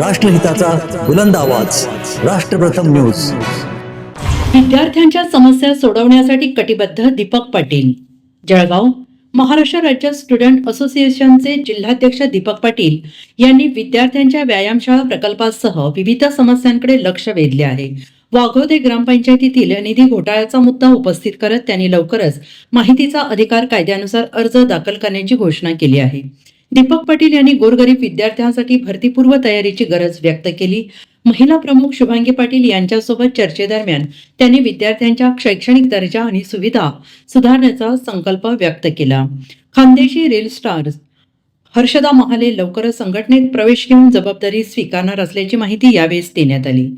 राष्ट्रहिताचा बुलंद आवाज. राष्ट्रप्रथम न्यूज. विद्यार्थ्यांच्या समस्या सोडवण्यासाठी कटिबद्ध दीपक पाटील. जळगाव महाराष्ट्र राज्य स्टुडंट असोसिएशनचे जिल्हाध्यक्ष दीपक पाटील यांनी विद्यार्थ्यांच्या व्यायामशाळा प्रकल्पासह विविध समस्यांकडे लक्ष वेधले आहे. वाघोदे ग्रामपंचायतीतील निधी घोटाळ्याचा मुद्दा उपस्थित करत त्यांनी लवकरच माहितीचा अधिकार कायद्यानुसार अर्ज दाखल करण्याची घोषणा केली आहे. दीपक पाटील यांनी गोरगरीब विद्यार्थ्यांसाठी भरतीपूर्व तयारीची गरज व्यक्त केली. महिला प्रमुख शुभांगी पाटील यांच्यासोबत चर्चेदरम्यान त्यांनी विद्यार्थ्यांच्या शैक्षणिक दर्जा आणि सुविधा सुधारण्याचा संकल्प व्यक्त केला. खानदेशी रेल स्टार्स हर्षदा महाले लवकरच संघटनेत प्रवेश घेऊन जबाबदारी स्वीकारणार असल्याची माहिती यावेळेस देण्यात आली.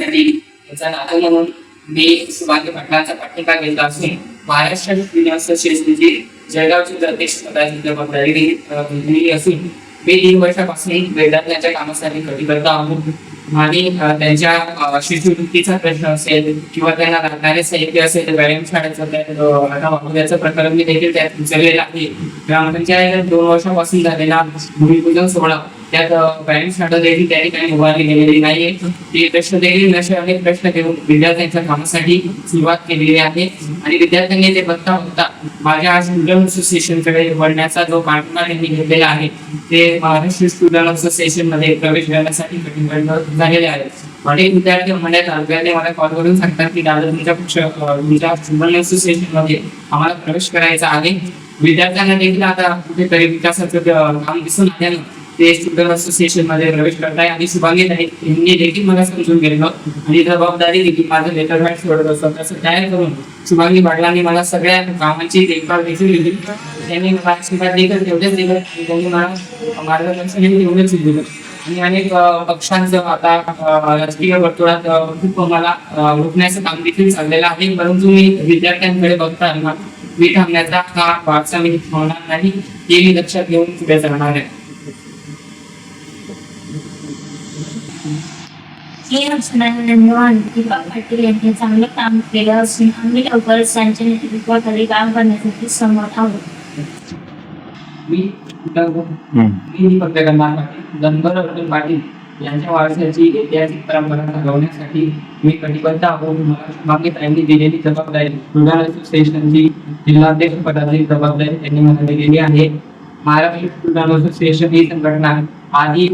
पाटील मी सुभाग्य पाटलांचा पाठिंबा घेतला असून महाराष्ट्र युनियन असोसिएशनची जळगावची प्रदेश पदाधिकारी असून मी तीन वर्षापासून वेदांतच्या कामासाठी कटिबद्ध आहोत. आणि त्यांच्या शिष्यवृत्तीचा प्रश्न असेल किंवा त्यांना लागणारे साहित्य असेल व्यायामशाळेचं वापरण्याचं प्रकरण मी देखील त्यात उचललेलं आहे. ग्रामपंचायत दोन वर्षापासून झालेला भूमिपूजन सोहळा त्यात पॅरेंट्स व्यायामशाळा त्या ठिकाणी उभारली गेलेली नाहीये. ते प्रश्न देखील असे अनेक प्रश्न घेऊन विद्यार्थ्यांच्या कामासाठी सुरुवात केलेली आहे. आणि विद्यार्थ्यांनी ते बघता बघता माझ्या स्टुडंट असोसिएशनकडे वळण्याचा जो पाठिंबा त्यांनी घेतलेला आहे ते महाराष्ट्र स्टुडंट असोसिएशनमध्ये प्रवेश करण्यासाठी कटिबद्ध झालेले आहेत. अनेक विद्यार्थी म्हणण्यात अर्ध्याने मला कॉल करून सांगतात की दादा तुमच्या पक्ष तुमच्या स्टुडंट असोसिएशनमध्ये आम्हाला प्रवेश करायचा आहे. विद्यार्थ्यांना देखील आता कुठेतरी विकासाचं काम दिसून आल्यानं ते स्टुडंट असोसिएशनमध्ये प्रवेश करताय. आणि शुभांगी यांनी देखील मला समजून घेतलं. आणि जबाबदारी देखील माझं लेटर मॅट सोडत असतं. तसं तयार करून शुभांगी पाटलांनी मला सगळ्या कामांची देखभाल देखील दिली. त्यांनी मला आशीर्वाद देखील तेवढेच दिलं. आणि त्यांनी मला मार्गदर्शन तेवढेच दिलं. आणि अनेक पक्षांचं आता राजकीय वर्तुळात खूप मला रोखण्याचं काम देखील चाललेलं आहे. परंतु मी विद्यार्थ्यांकडे बघताना मी थांबण्याचा हा वारसा मी होणार नाही. हे मी लक्षात घेऊन पुढे जाणार आहे. पाटील यांनी चांगले काम केले असून आम्ही लवकरच त्यांच्या नेतृत्वाखाली काम करण्यासाठी समर्थ आहोत. मी मी पत्रकार पाटील गणबर अर्जुन पाटील यांच्या वारसाची ऐतिहासिक परंपरा मी कटिबद्ध आहोत. मागे त्यांनी दिलेली जबाबदारी असोसिएशनची जिल्हाध्यक्ष पदाची जबाबदारी त्यांनी मला दिलेली आहे. महाराष्ट्र स्टुडंट असोसिएशन ही संघटना आधी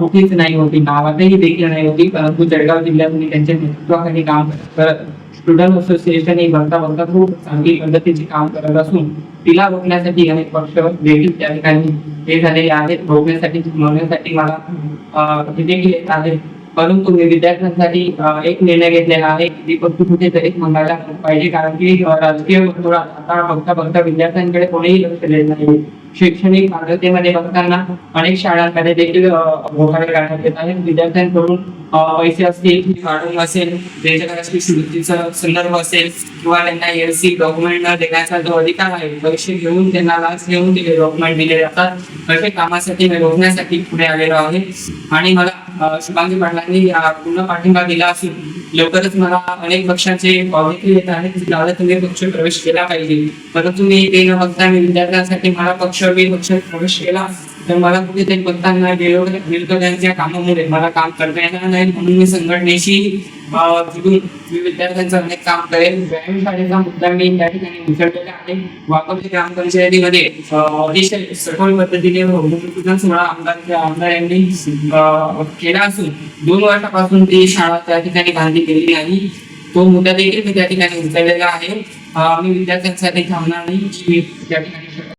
कुठेच नाही होती नावातही देखील नाही होती परंतु जळगाव जिल्ह्यात त्यांच्या नेतृत्वाखाली काम करत स्टुडंट असोसिएशन ही बघता बघता खूप चांगली पद्धतीचे काम करत असून तिला रोखण्यासाठी अनेक पक्ष देखील त्या ठिकाणी हे झालेले आहेत. रोखण्यासाठी म्हणण्यासाठी मला देखील येत आहे. परंतु मी विद्यार्थ्यांसाठी एक निर्णय घेतलेला आहे की ती फक्त कुठेतरी मंगायला पाहिजे कारण की राजकीय वर्तुळात आता बघता बघता विद्यार्थ्यांकडे कोणीही लक्ष देत नाही. शैक्षणिक मान्यतेमध्ये बघताना अनेक शाळांमध्ये देखील अं, घोटाळे येत आहेत. विद्यार्थ्यांकडून पैसे असतील काढून असेल त्यांच्याकडे स्मृतीचा संदर्भ असेल किंवा त्यांना एलसी डॉक्युमेंट देण्याचा जो अधिकार आहे पैसे घेऊन त्यांना लाच घेऊन ते डॉक्युमेंट दिले जातात. अशा कामासाठी मी रोखण्यासाठी पुढे आलेलो आहे. आणि मला शुभांगी पाटलांनी पूर्ण पाठिंबा दिला असून लवकरच मला अनेक पक्षांचे कॉल देखील येत आहेत की दादा तुम्ही पक्ष प्रवेश केला पाहिजे. परंतु मी ते न बघता मी विद्यार्थ्यांसाठी मला पक्ष मी पक्ष प्रवेश केला. तर मला कुठेतरी बघताना गेलो विरोधकांच्या कामामुळे मला काम करता येणार नाही. म्हणून मी संघटनेशी जुडून मी विद्यार्थ्यांचं अनेक काम करेन. व्यायामशाळेचा मुद्दा मी त्या ठिकाणी उचललेला आहे. वापरली ग्रामपंचायतीमध्ये अं, अतिशय सखोल पद्धतीने भूमिपूजन सोहळा आमदार आमदार यांनी केला असून दोन वर्षापासून ती शाळा त्या ठिकाणी बांधली गेली आणि तो मुद्दा देखील मी त्या ठिकाणी उचललेला आहे. मी विद्यार्थ्यांसाठी थांबणार नाही. मी त्या ठिकाणी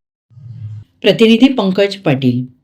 प्रतिनिधी पंकज पाटील.